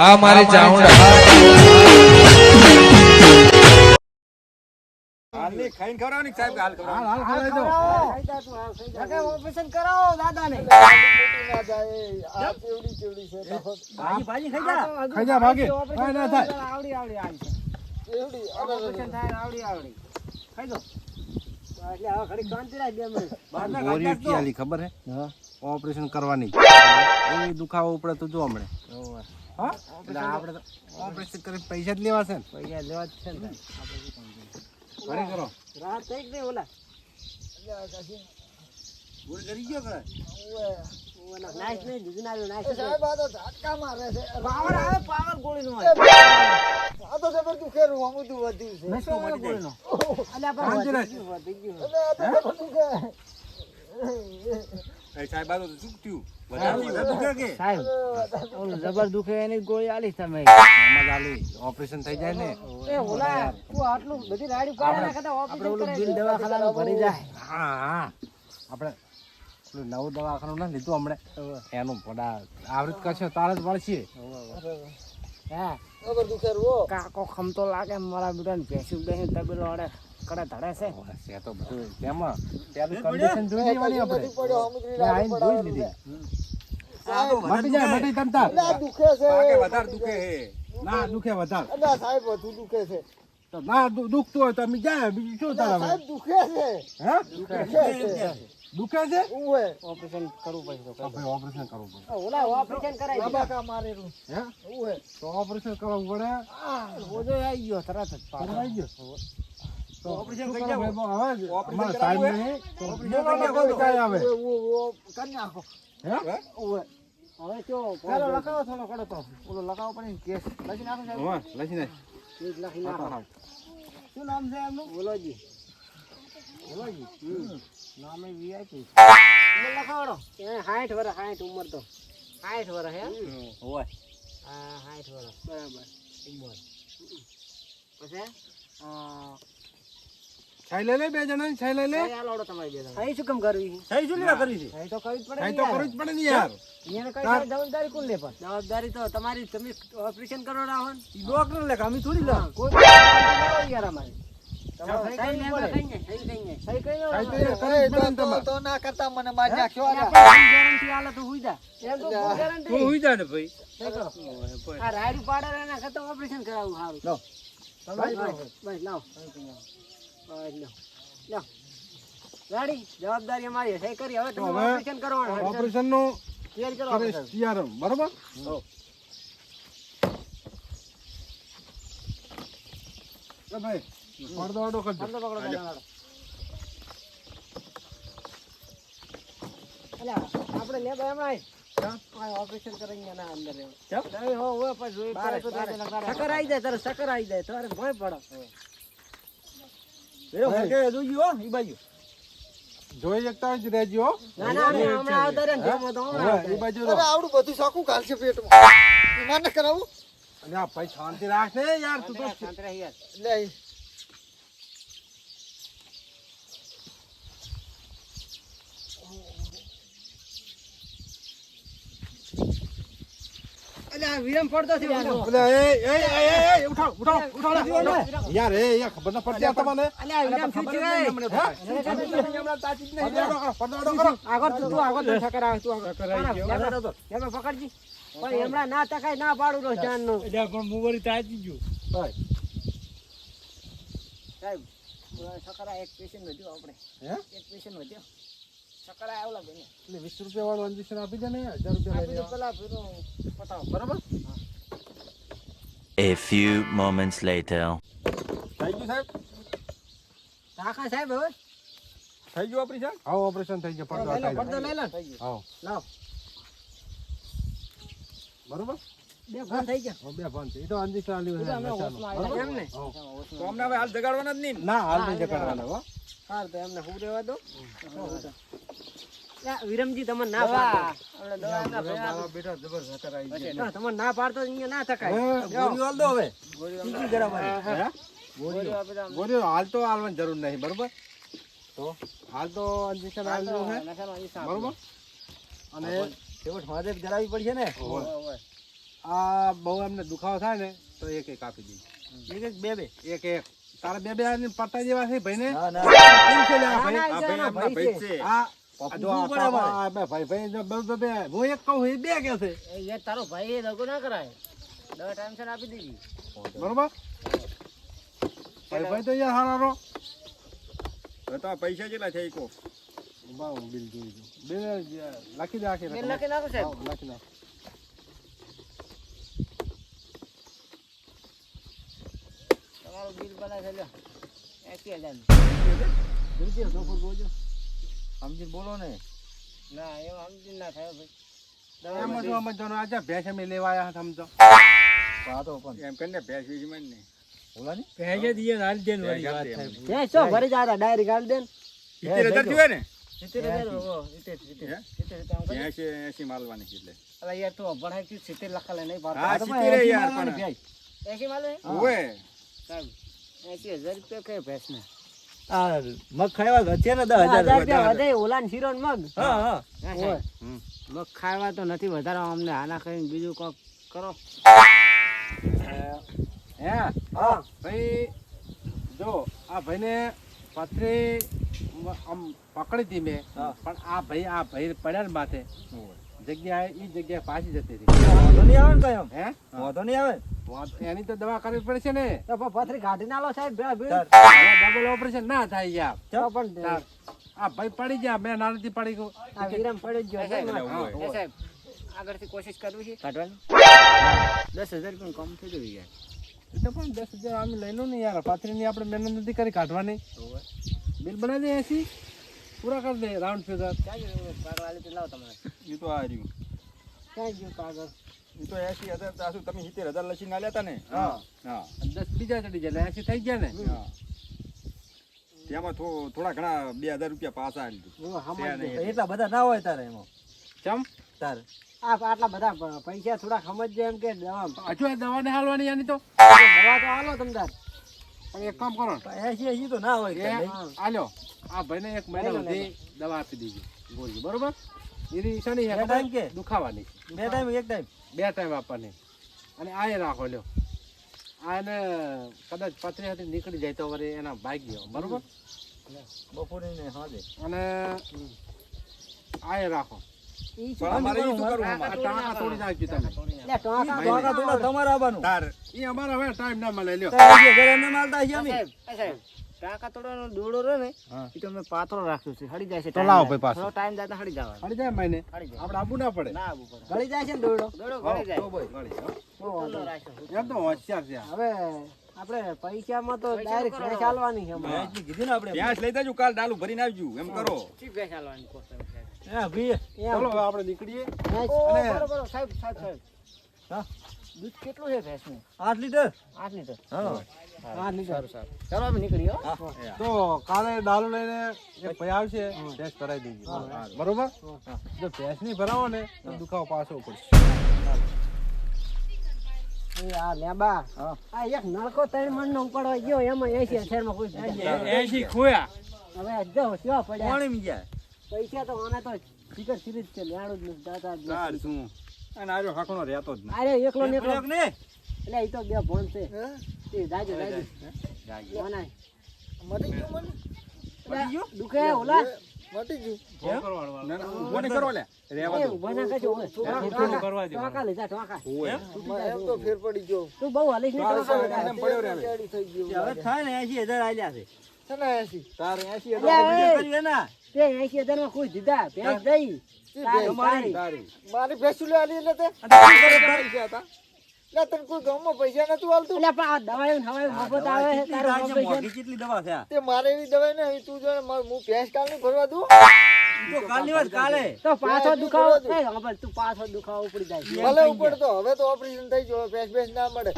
આ મારી ચાઉંડા હાલની ખાઈને ખવડાવવાની સાહેબ હાલ ખવડાવો. હાલ હાલ ખવડાવી દો. ઓપરેશન કરાવો દાદાને. ભાજી ભાજી ખાઈ જા. ખાઈ જા ભાગે. કાંઈ ના થાય આવડી આવડી આવી ઓપરેશન થાય આવડી આવડી. ખાઈ દો. એટલે હવે ઘડી શાંતિ રાખ બે મિનિટ. બહારના ગોળી કાઢી નાખજો. ક્યાંલી ખબર હે? ઓપરેશન કરવાની. દુખાવો ઉપડે તો જો હમણે. હા? એટલે આપણે તો ઓપરેશન કરી પૈસા જ લેવા છે ને. પૈસા લેવા જ છે ને ઘરે કરો. રાત થઈ ગઈ ઓલા. ગોળી કરી ગયો કે? નાઈસ નહીં દૂધ ના નાઈસ પાવર આવે પાવર ગોળી નો આવે નશો આવે ગોળીનો. અલ્યા પણ શાંતિ રાખ. વધી ગયું. સાહેબ આ તો શું થયું? વધારે નહીં, કે કે? સાહેબ ઓલું જબર દુખે એની ગોળી આલી તમે. એમાં આલી. ઓપરેશન થઈ જાય ને. એ ઓલા તું આટલું બધી રાડી પાડે ના કરતા ઓપરેશન ઓલું બિલ દવાખાનાનું ભરી જાય. હા હા. આપણે પેલું નવું દવાખાનું ના લીધું હમણે. એનું પડા આવૃત કરશે તારે જ મળશે હા. કાકો ખમતો લાગે મારા બેટાને ભેંસું બેસી તબેલો અડે કરે ધડે છે. છે તો બધું તેમાં. ત્યાંની કન્ડિશન જોઈ લેવાની આપણે. આઈને જોઈ લીધી. આ તો વધારે મટી જાય મટી છે. પાકે વધારે દુખે હે. ના દુખે વધારે. તો ના દુખતું હોય તો અમે જાય બીજું શું તારે હવે? હે? દુખે છે. ઓપરેશન કરવું પડશે તો ભાઈ ઓપરેશન કરવું પડે ઓલા ઓપરેશન કરાવી હે? તો ઓપરેશન કરવું પડે? ઓજો આવી ગયો તરત જ. આવી ગયો? તો ઓપરેશન કરી કરો હવે? Operation time? નહીં. તો ઓપરેશન કરી લોકો નાખો. ક્યાં આવે. હે? હવે કયો પેલો લખાવો થોડો કડો તો. ઓલો લખાવો પડે ને કેસ. લખી નાખો સાહેબ. હા લખી નાખ. લખી નાખો. શું નામ છે એમનું? બોલોજી નામે વીઆઈપી એને લખાવડો એને સાઠ વર્ષ સાઠ ઉંમર તો સાઠ વર્ષ હે હોવે. હા સાઠ વર્ષ બરાબર ઉંમર પછી આ છાઈ લઈ લે બે જણા છાઈ લે તમારી બેન સહી શું કેમ કરવી સહી શું લેવા કરી છે? સહી તો કરવી જ પડે છાઈ તો યાર. જ પડે ને યાર એને કઈ જવાબદારી કોણ લે પણ જવાબદારી તો તમારી તમે ઓપરેશન કરો રાહો ઈ ડોક્ટર લે અમે થોડી લે. કોઈ યાર અમારી ઓપરેશન કરાવવું સારું. જવાબદારી અમારી સહી કરી હવે તમે ઓપરેશન કરવાનું ઓપરેશનનું ક્લિયર કરો બરોબર? ભાઈ. જોઈ રહેજો હમણાં આવતા આવડું બધું સાકું ઘાલશે પેટમાં શાંતિ રાખ ને યાર તું. શાંત. લે વિરમ પડતો છે વિરમ. એ એ એ એ એ ઉઠાવ ઉઠાવ ઉઠાવ લે. યાર એ યાર ખબર ના પડતી આ તમને. અલ્યા, વિરમ શું છે? પડદો આડો કરો, પડદો આડો કરો. આગળ તું તું આગળ તું સકર આવે તું આગળ લેબા તો, પકડજી. પણ હમણાં ના તકાય ના પાડું સાહેબ સકરા એક પેશન્ટ વધ્યો આપણે. હે? એક પેશન્ટ વધ્યો. સકરા આવ્યો લાગે ને એટલે વીસ રૂપિયા વાળું ઇન્જેક્શન આપી દે ને હજાર રૂપિયા લઈ. પેલા પતાવો બરાબર? A few moments later. થઈ ગયું સાહેબ? રાખા સાહેબ હવે? થઈ ગયું ઓપરેશન? આવો ઓપરેશન થઈ ગયું પડદો લઈ લો હટાવી પડદો લઈ લો હા. લાવ. બરોબર? બે ફોન થઈ ગયા. બે ફોન છે. એ તો ઇન્જેક્શન આલ્યું છે આવ્યા એમ ને તો અમને હવે હાલ જગાડવાના જ નહીં ના? હાલ નહીં જગાડવાના. હો હાલ તો એમને હું રહેવા દો વિરમજી તમે ના પાડતો. મારા ગયા. ના, પાડતો અહીંયા ના થકાય. હે? ગોળીઓ હાલ દો હવે. બીજી? ગોળીઓ ગોળીઓ. હાલ તો હાલવાની જરૂર નહીં બરોબર? તો હાલ તો ઇન્જેક્શન હાલ દો બરોબર? અને છેવટ માથે જ પડશે ને. આ બહુ એમને દુખાવો થાય ને તો એક એક આપી દઈએ. એક એક બે બે. એક એક. તારા બે બે આને પટ્ટા જેવા છે ભાઈ ને ના ના કેમ છે. આ ભાઈ? ભાઈ બે બે બે બે. હું એક કહું એ બે કે છે. એ તારો ભાઈ એ દગો ના કરાય. દવા આપી દીધી. બરોબર? ભાઈ ભાઈ તો યાર હારારો તો પૈસા કેટલા છે ઈ કહો. ઊભા હું બિલ જોઈ જો બિલ લખી દે આખી લખી નાખો સાહેબ. લખી નાખો. તમારું બિલ બનાવી લ્યો. એસી હજાર સમજીને બોલો ને. ના એવું સમજી ના થાય ભાઈ. એમાં જો અમે જોનો આજે ભેંસ અમે લેવા આવ્યા હતા સમજો આ તો પણ. એમ કરીને ભેંસ વીસમાં ને. ઓલાની ભેંસે દીએ હાલ દે વાળી વાત થાય. ભરી જતા ડાયરી ગાળ હજાર ને? હજાર હે? એસી માલવાની એટલે. અલા યાર તું લખા લે નહીં? હા ભરતો સિત્તેર યાર પણ. એસી માલ? હે. સાહેબ એસી રૂપિયા કઈ ભેંસ ને આ મગ ખાવા છે દસ હજાર રૂપિયા વધે ઓલા શીરો મગ? હા હા. હા, મગ ખાવા તો નથી વધારે અમને આના કરીને બીજું કોક કરો. હે? હા ભાઈ જો આ ભાઈને પથરી આમ પકડી હતી મેં. પણ આ ભાઈ આ ભાઈ પડ્યા ને માથે. જગ્યા જગ્યાએ ઈ જગ્યાએ પાછી જતી હતી. વાંધો નહીં આવે ને કઈ હે? વાંધો નહીં આવે? એની તો દવા કરવી પડશે ને. તો પથરી કાઢી નાલો સાહેબ બે બે ચાલ. ડબલ ઓપરેશન ના થાય યાર તો પણ આ ભાઈ પડી ગયા મેં નાનીથી પડી ગયું. આ વિરામ પડી ગયો સાહેબ આગળથી કોશિશ કરવી છે. કાઢવાની? દસ હજાર પણ કમ થઈ જવી યાર. એ તો પણ દસ હજાર અમે લઈ લો ને યાર. પાથરીની આપણે મહેનત નથી કરી કાઢવાની. બિલ બનાવી દે એસી. પૂરા કરી દે રાઉન્ડ ફિગર. ક્યાં ગયું? કાગળ આલી તો લાવો તમારે. એ તો આ રહ્યું. ક્યાં ગયું કાગળ તો એસી હજાર તો શું તમે સિત્તેર હજાર લસી ના લેતા ને? હા. હા. દસ બીજા ચડી જાય એસી થઈ ગયા ને? હા. તેમાં થોડા ઘણા બે હજાર રૂપિયા પાછા. એટલા. બધા ના હોય તારે એમાં? ચમ? તારે. આ આટલા બધા પૈસા થોડા સમજજો એમ કે દવા હજુ દવાને હાલવાની એની તો? દવા તો હાલો તમદાર પણ એક કામ કરો. એસી એસી તો ના હોય હાલો આ ભાઈને એક મહિના સુધી દવા આપી દીધી બોલજો. બરોબર? એની બે ટાઈમ કે? દુખાવાની. બે ટાઈમ એક ટાઈમ? બે ટાઈમ આપવાની. અને આ એ રાખો લ્યો. આ એને કદાચ પથરી હતી નીકળી જાય તો વળી એના ભાગ ગયો. બરોબર? બપોરે ને હાજે. અને આ એ રાખો તમારે હવે ટાઈમ ના મળે લ્યો. તોડવાનો દોડો રહ્યો ને એ તો મેં રાખ્યો છે. હળી જાય છે તો લાવો ભાઈ પાછો. ટાઈમ જાય હળી જવાનો. હળી જાય મહિને આપણે આબુ ના પડે. ના આવવું પડે. ગળી જાય છે ને દોરડો દોડો ગળી જાય. તો ભાઈ. ગળી, હો. ઉતરનો રાખ્યો. એમ તો હોશિયાર છે હવે આપણે પૈસામાં તો ડાયરેક્ટ ભેંસ હાલવાની છે અમારે. કીધી ને આપણે ભેંસ લઈ જાજો કાલ ડાલું ભરીને આવજો. એમ કરો. ભેંસ હાલવાની ચલો આપણે નીકળીએ. સાહેબ, સાહેબ, સાહેબ. હા. દૂધ કેટલું છે ભેંસનું? આઠ લીટર. આઠ લીટર. હા. આઠ લીટર. ચાલો અમે નીકળીએ તો કાલે ડાલુ લઈને એક ભાઈ આવશે ટેસ્ટ કરાવી દેજો. બરોબર? જો ભેંસ નહીં ભરાવો ને તો દુખાવો પાછો પડશે. એ આ લેબા. આ એક નળકો ત્રણ મણનો ઉપાડવા ગયો એમાં એસી કોઈ એસી ખોયા? હવે જો કેવા પડ્યા. પાણી જાય પૈસા તો મને તો ફિકર સિરીજ જ છે લેણું જ નથી દાદા. શું? અને આજો હાકણો રહેતો જ ના અરે એકલો ને એકલો ને એટલે એ તો બે ભણ છે. એ દાજો દાજો દાજો ના મટી ગયું મને? ગયો? દુખે ઓલા? મટી ગયું. ના, ના, ઊભો નહીં કરો લે. રેવા દો. ઊભા ના કાજો ઓય. ફોન કરવા દે. ટોકા લે જા ટોકા ઓય. એમ તો ફેર પડી ગયો. તું બહુ હાલીશ ને ટોકા પડ્યો રે હવે. થઈ ગયું હવે થાય ને એસી હજાર આલ્યા છે. ને એસી. તારે એસી હજાર કરીએ ના. તે દીધા ભેંસ દઈ. મારી ભેંસું લે આલી એટલે તે. પૈસા તને કોઈ ગામમાં પૈસા નતું આલતું એટલે પણ આ દવાઈ ને મફત આવે કેટલી તારું કેટલી દવા છે તે મારે એવી દવાઈ ને તું જો હું ભેંસ ભરવા દઉં. તો કાલની વાત કાલે. તો પાછો દુખાવો. એ સાંભળ, તું પાછો દુખાવો ઉપડી જાય ભલે ઉપર તો હવે તો ઓપરેશન થઈ ગયું હવે ભેંસ ભેંસ ના મળે.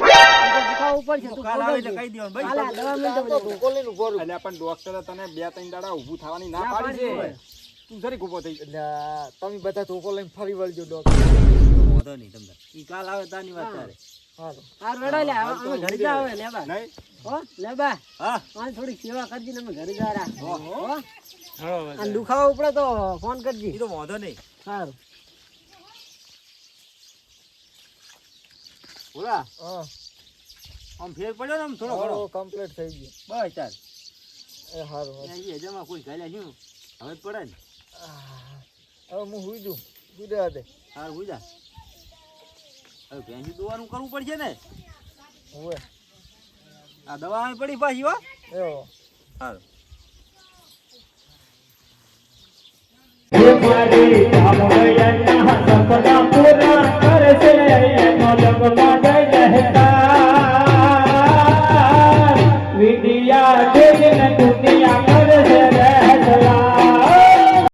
દુખાવો ઉપર છે તું કાલ આવે એટલે કહી દેવાનું. ભાઈ કાલે દવા આમ તો બધું. ધોકો લઈને ઊભો રહું. એટલે પણ ડોક્ટરે તને બે ત્રણ દાડા ઊભું થવાની ના પાડી છે. તું જરીક ઊભો થઈ એટલે તમે બધા ધોકો લઈને ફરી વળજો ડોક્ટર. વાંધો નહીં તમને. ઈ કાલ આવે તાની વાત તારે. હાર વડો લે અમે ઘરે જા હવે લેબા નહીં હો લેબા હા. આને થોડી સેવા કરજી ને અમે ઘરે જા રા. હો. અને દુખાવો ઉપડે તો ફોન કરજી. ઈ તો વાંધો નહીં. સારું બોલા. હા. આમ ફેર પડ્યો ને આમ થોડો ઘણો? કમ્પ્લીટ થઈ ગયો. બસ ચાલ. એ સારું એ હજારમાં કોઈ ગાલ્યા શું હવે જ પડે ને. હવે હું સુઈ જઉં. સુઈ રહ્યા તે હા સુઈ જા. હવે ભેંસી દોવાનું કરવું પડશે ને? હવે. આ દવા અહીં પડી પાછી હો. એવો. હાલ. પૂરા કરશે એનો લગમાં ગઈ રહેતા